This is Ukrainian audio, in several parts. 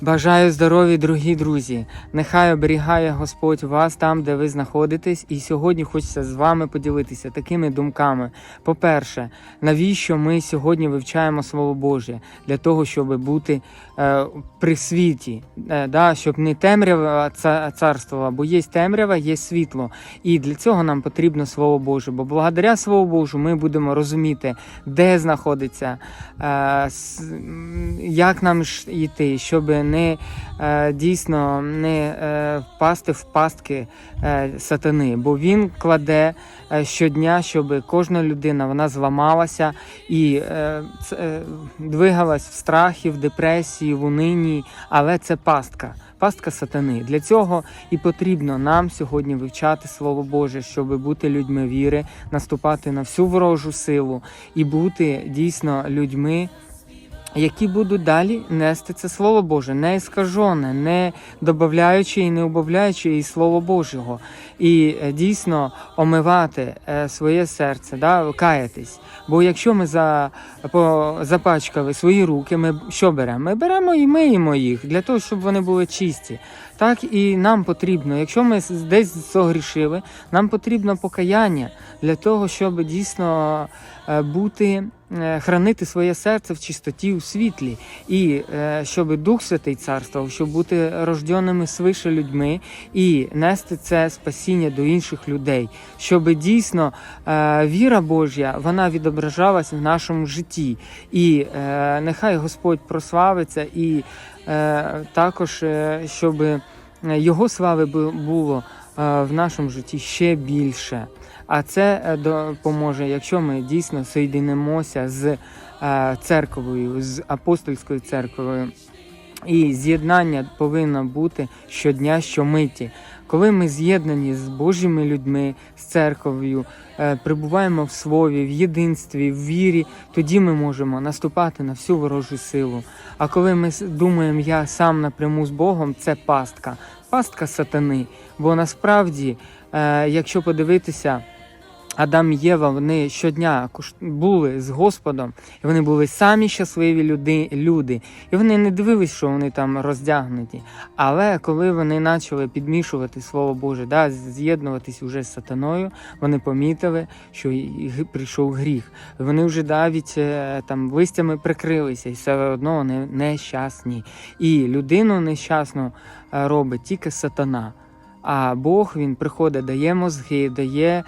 Бажаю здорові, дорогі друзі. Нехай оберігає Господь вас там, де ви знаходитесь. І сьогодні хочеться з вами поділитися такими думками. По-перше, навіщо ми сьогодні вивчаємо Слово Боже? Для того, щоб бути е, при світі, е, да? щоб не темрява ца- царствувала, бо є темрява, є світло. І для цього нам потрібно Слово Боже. Бо благодаря Слову Божу ми будемо розуміти, де знаходиться, е, як нам йти, щоб не е, дійсно не е, впасти в пастки е, сатани, бо він кладе щодня, щоб кожна людина вона зламалася і двигалась в страхі, в депресії, в унинні, але це пастка. Пастка сатани. Для цього і потрібно нам сьогодні вивчати Слово Боже, щоб бути людьми віри, наступати на всю ворожу силу і бути дійсно людьми, які будуть далі нести це Слово Боже, не іскажене, не додаючи і не убавляючи і Слово Божого, і е, дійсно омивати е, своє серце, да, каятись. Бо якщо ми за, по, запачкали свої руки, ми що беремо? Ми беремо і миємо їх для того, щоб вони були чисті. Так і нам потрібно, якщо ми десь согрішили, нам потрібно покаяння для того, щоб дійсно е, бути, хранити своє серце в чистоті у світлі, і е, щоб Дух Святий царствував, щоб бути рожденими свише людьми і нести це спасіння до інших людей, щоб дійсно е, віра Божя вона відображалась в нашому житті. І е, нехай Господь прославиться і е, також, е, щоб його слави було е, в нашому житті ще більше. А це е, допоможе, якщо ми дійсно соєдинимося з е, церквою, з апостольською церквою. І з'єднання повинно бути щодня, щомиті. Коли ми з'єднані з Божими людьми, з церков'ю, е, перебуваємо в слові, в єдинстві, в вірі, тоді ми можемо наступати на всю ворожу силу. А коли ми думаємо, я сам напряму з Богом, це пастка, пастка сатани. Бо насправді, якщо подивитися, Адам і Єва вони щодня були з Господом, і вони були самі щасливі люди, люди. І вони не дивились, що вони там роздягнуті. Але коли вони почали підмішувати Слово Боже, да, з'єднуватись уже з сатаною, вони помітили, що прийшов гріх. Вони вже навіть е, там листями прикрилися, і все одно вони нещасні. І людину нещасну е, робить тільки сатана. А Бог він приходить, дає мозги, дає е,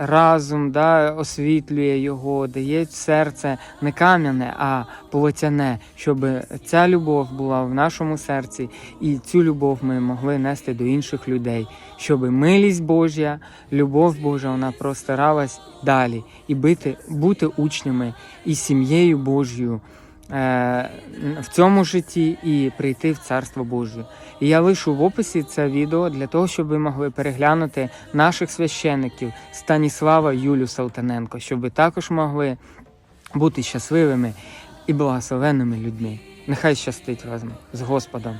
разум, да, освітлює його, дає серце не кам'яне, а плотяне, щоб ця любов була в нашому серці, і цю любов ми могли нести до інших людей, щоб милість Божя, любов Божа, вона простиралась далі, і бути, бути учнями і сім'єю Божою в цьому житті і прийти в Царство Боже. І я лишу в описі це відео для того, щоб ви могли переглянути наших священиків Станіслава Юлю Салтаненко, щоб ви також могли бути щасливими і благословенними людьми. Нехай щастить вас з Господом.